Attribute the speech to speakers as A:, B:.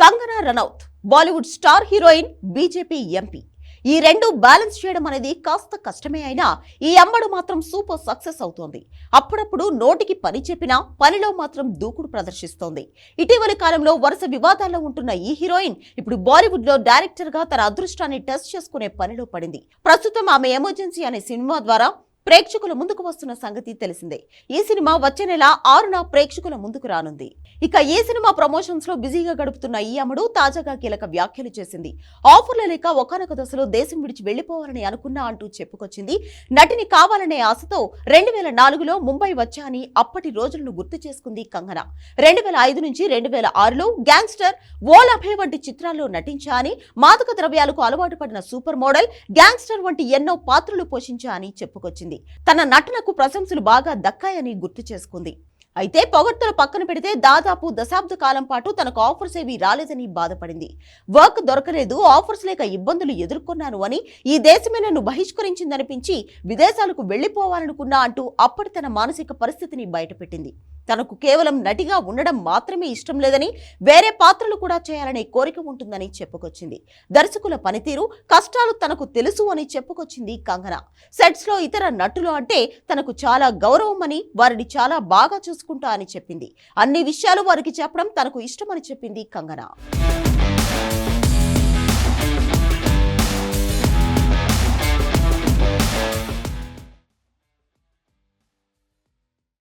A: Kangana Ranaut Bollywood star heroine BJP MP. ఈ రెండు balance చేయడం అనేది కాస్త కష్టమే అయినా ఈ అమ్మడు మాత్రం సూపర్ సక్సెస్ అవుతోంది. అప్పుడప్పుడు నోటికి పని చెప్పినా పనిలో మాత్రం దూకుడు ప్రదర్శిస్తోంది. ఇటీవలి కాలంలో వరుస వివాదాల్లో ఉంటున్న ఈ హీరోయిన్ ఇప్పుడు బాలీవుడ్లో డైరెక్టర్గా తన అదృష్టాన్ని టెస్ట్ చేసుకునే పనిలో పడింది. ప్రస్తుతం ఆమె ఎమర్జెన్సీ అనే సినిమా ద్వారా ప్రేక్షకుల ముందుకు వస్తున్న సంగతి తెలిసిందే. ఈ సినిమా వచ్చే నెల ఆరున ప్రేక్షకుల ముందుకు రానుంది. ఇక ఈ సినిమా ప్రమోషన్స్లో బిజీగా గడుపుతున్న ఈ అమ్మడు తాజాగా కీలక వ్యాఖ్యలు చేసింది. ఆఫర్లు లేక ఒకనొక దశలో దేశం విడిచి వెళ్ళిపోవాలని అనుకున్నా అంటూ చెప్పుకొచ్చింది. నటిని కావాలనే ఆశతో రెండు వేల నాలుగులో ముంబై వచ్చా అని అప్పటి రోజులను గుర్తు చేసుకుంది కంగన. రెండు వేల ఐదు నుంచి రెండు వేల ఆరులో గ్యాంగ్స్టర్ ఓల్ వంటి చిత్రాల్లో నటించా అని మాదక ద్రవ్యాలకు అలవాటు పడిన సూపర్ మోడల్ గ్యాంగ్స్టర్ వంటి ఎన్నో పాత్రలు పోషించా అని చెప్పుకొచ్చింది. తన నటనకు ప్రశంసలు బాగా దక్కాయని గుర్తు చేసుకుంది. అయితే పొగడ్తలు పక్కన పెడితే దాదాపు దశాబ్ద కాలం పాటు తనకు ఆఫర్స్ ఏవి రాలేదని బాధపడింది. వర్క్ దొరకలేదు ఆఫర్స్ లేక ఇబ్బందులు ఎదుర్కొన్నాను అని ఈ దేశమే నన్ను బహిష్కరించిందనిపించి విదేశాలకు వెళ్ళిపోవాలనుకున్నా అంటూ అప్పటి తన మానసిక పరిస్థితిని బయటపెట్టింది. తనకు కేవలం నటిగా ఉండడం మాత్రమే ఇష్టం లేదని వేరే పాత్రలు కూడా చేయాలనే కోరిక ఉంటుందని చెప్పుకొచ్చింది. దర్శకుల పనితీరు కష్టాలు తనకు తెలుసు అని చెప్పుకొచ్చింది కంగన. సెట్స్లో ఇతర నటులు అంటే తనకు చాలా గౌరవం అని వారిని చాలా బాగా చూసుకుంటా అని చెప్పింది. అన్ని విషయాలు వారికి చెప్పడం తనకు ఇష్టమని చెప్పింది కంగన.